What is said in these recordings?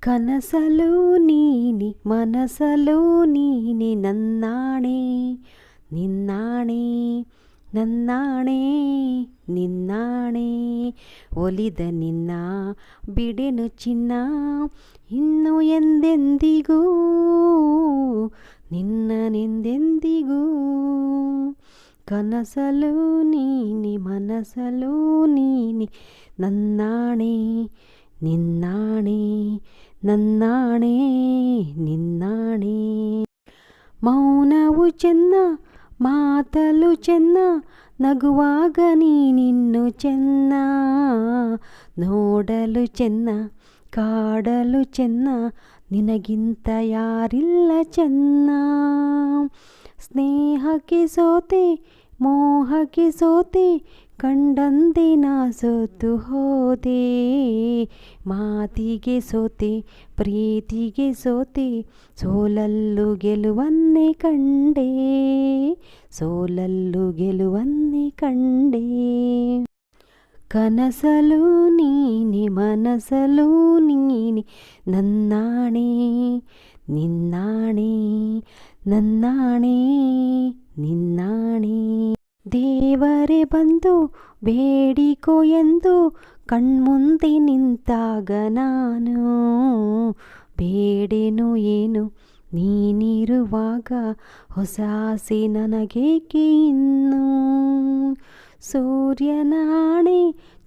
ಕನಸಲು ನೀನಿ, ಮನಸಲು ನೀನಿ ನನ್ನಾಣೆ, ನಿನ್ನಾಣೆ ನನ್ನಾಣೆ, ನಿನ್ನಾಣೆ. ಒಲಿದ ನಿನ್ನ ಬಿಡೆನು ಚಿನ್ನ, ಇನ್ನು ಎಂದೆಂದಿಗೂ ನಿನ್ನನೆಂದೆಂದಿಗೂ ಕನಸಲು ನೀನಿ, ಮನಸಲು ನೀನಿ, ನನ್ನಾಣೆ, ನಿನ್ನಾಣೆ. ನನ್ನಾಣೆ, ನಿನ್ನಾಣೆ. ಮೌನವು ಚೆನ್ನ, ಮಾತಲು ಚೆನ್ನ, ನಗುವಾಗ ನೀನಿನ್ನು ಚೆನ್ನ. ನೋಡಲು ಚೆನ್ನ, ಕಾಡಲು ಚೆನ್ನ, ನಿನಗಿಂತ ಯಾರಿಲ್ಲ ಚೆನ್ನ. ಸ್ನೇಹಕ್ಕೆ ಸೋತೆ ಮೋಹಕ್ಕೆ ಸೋತೆ, ಕಂಡಂತೆ ನಾ ಸೋತು ಹೋದೆ. ಮಾತಿಗೆ ಸೋತೆ, ಪ್ರೀತಿಗೆ ಸೋತೆ, ಸೋಲಲ್ಲು ಗೆಲುವನ್ನೇ ಕಂಡೆ. ಸೋಲಲ್ಲು ಗೆಲುವನ್ನೇ ಕಂಡೆ. ಕನಸಲು ನೀನೆ, ಮನಸಲು ನೀನೆ, ನನ್ನಾಣೆ, ನಿನ್ನಾಣೆ ನನ್ನಾಣೆ, ನಿನ್ನಾಣೆ. ದೇವರೇ ಬಂದು ಬೇಡಿಕೋ ಎಂದು ಕಣ್ಮುಂದೆ ನಿಂತಾಗ ನಾನು. ಬೇಡೇನು ಏನು ನೀನಿರುವಾಗ ಹೊಸಾಸಿ ನನಗೇಕೆ ಇನ್ನು?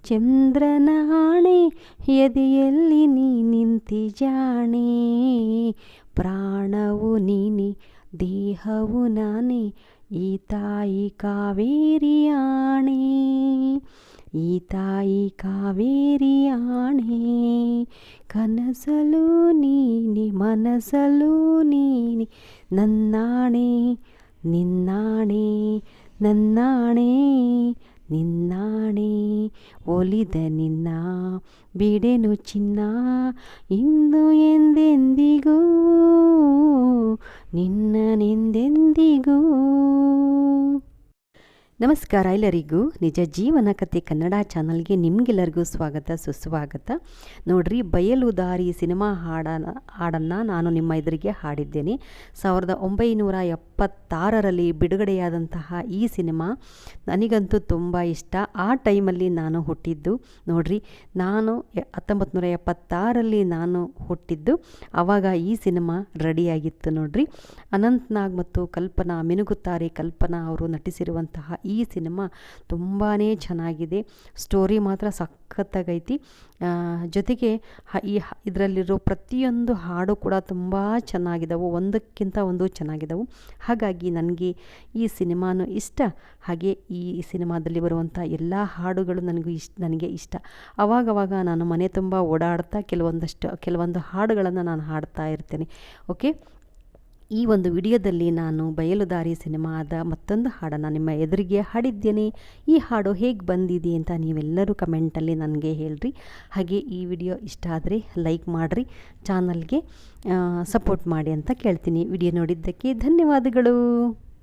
ಚಂದ್ರನ ಆಣೆ, ಎದೆಯಲ್ಲಿ ನೀ ನಿಂತಿ ಜಾಣೆ. ಪ್ರಾಣವು ನೀನೆ, ದೇಹವು ನಾನೇ ಈ ತಾಯಿ ಕಾವೇರಿ ಆಣೆ ಈ ತಾಯಿ ಕಾವೇರಿ ಆಣೆ ಕನಸಲು ನೀನೆ ಮನಸಲು ನೀನೆ ನನ್ನಾಣೆ ನಿನ್ನಾಣೆ ನನ್ನಾಣೆ ನಿನ್ನಾಣೆ ಒಲಿದ ನಿನ್ನ ಬಿಡೆನು ಚಿನ್ನ ಇಂದು ಎಂದೆಂದಿಗೂ ನಿನ್ನನೆಂದೆಂದಿಗೂ ನಮಸ್ಕಾರ ಎಲ್ಲರಿಗೂ. ನಿಜ ಜೀವನ ಕಥೆ ಕನ್ನಡ ಚಾನಲ್ಗೆ ನಿಮಗೆಲ್ಲರಿಗೂ ಸ್ವಾಗತ, ಸುಸ್ವಾಗತ. ನೋಡ್ರಿ, ಬಯಲು ದಾರಿ ಸಿನಿಮಾ ಹಾಡನ, ಹಾಡನ್ನು ನಾನು ನಿಮ್ಮ ಎದುರಿಗೆ ಹಾಡಿದ್ದೇನೆ. ಸಾವಿರದ ಒಂಬೈನೂರ ಎಪ್ಪತ್ತಾರರಲ್ಲಿ ಬಿಡುಗಡೆಯಾದಂತಹ ಈ ಸಿನಿಮಾ ನನಗಂತೂ ತುಂಬ ಇಷ್ಟ. ಆ ಟೈಮಲ್ಲಿ ನಾನು ಹುಟ್ಟಿದ್ದು, ನೋಡ್ರಿ, ನಾನು ಹತ್ತೊಂಬತ್ತು ನೂರ ನಾನು ಹುಟ್ಟಿದ್ದು. ಆವಾಗ ಈ ಸಿನಿಮಾ ರೆಡಿಯಾಗಿತ್ತು, ನೋಡ್ರಿ. ಅನಂತ್ನಾಗ್ ಮತ್ತು ಕಲ್ಪನಾ, ಮಿನುಗುತ್ತಾರೆ ಕಲ್ಪನಾ ಅವರು ನಟಿಸಿರುವಂತಹ ಈ ಸಿನಿಮಾ ತುಂಬಾ ಚೆನ್ನಾಗಿದೆ. ಸ್ಟೋರಿ ಮಾತ್ರ ಸಖತ್ತಾಗೈತಿ. ಜೊತೆಗೆ ಈ ಇದರಲ್ಲಿರೋ ಪ್ರತಿಯೊಂದು ಹಾಡು ಕೂಡ ತುಂಬ ಚೆನ್ನಾಗಿದ್ದವು ಒಂದಕ್ಕಿಂತ ಒಂದು ಚೆನ್ನಾಗಿದ್ದವು ಹಾಗಾಗಿ ನನಗೆ ಈ ಸಿನಿಮಾನು ಇಷ್ಟ. ಹಾಗೆ ಈ ಸಿನಿಮಾದಲ್ಲಿ ಬರುವಂಥ ಎಲ್ಲ ಹಾಡುಗಳು ನನಗೂ ಇಷ್ಟ ನನಗೆ ಇಷ್ಟ. ಅವಾಗವಾಗ ನಾನು ಮನೆ ತುಂಬ ಓಡಾಡ್ತಾ ಕೆಲವೊಂದಷ್ಟು, ಕೆಲವೊಂದು ಹಾಡುಗಳನ್ನು ನಾನು ಹಾಡ್ತಾ ಇರ್ತೇನೆ. ಓಕೆ? ಈ ಒಂದು ವಿಡಿಯೋದಲ್ಲಿ ನಾನು ಬಯಲುದಾರಿ ಸಿನಿಮಾದ ಮತ್ತೊಂದು ಹಾಡನ್ನು ನಿಮ್ಮ ಎದುರಿಗೆ ಹಾಡಿದ್ದೇನೆ. ಈ ಹಾಡು ಹೇಗೆ ಬಂದಿದೆ ಅಂತ ನೀವೆಲ್ಲರೂ ಕಮೆಂಟಲ್ಲಿ ನನಗೆ ಹೇಳ್ರಿ. ಹಾಗೆ ಈ ವಿಡಿಯೋ ಇಷ್ಟ ಆದರೆ ಲೈಕ್ ಮಾಡಿರಿ, ಚಾನಲ್ಗೆ ಸಪೋರ್ಟ್ ಮಾಡಿ ಅಂತ ಕೇಳ್ತೀನಿ. ವಿಡಿಯೋ ನೋಡಿದ್ದಕ್ಕೆ ಧನ್ಯವಾದಗಳು.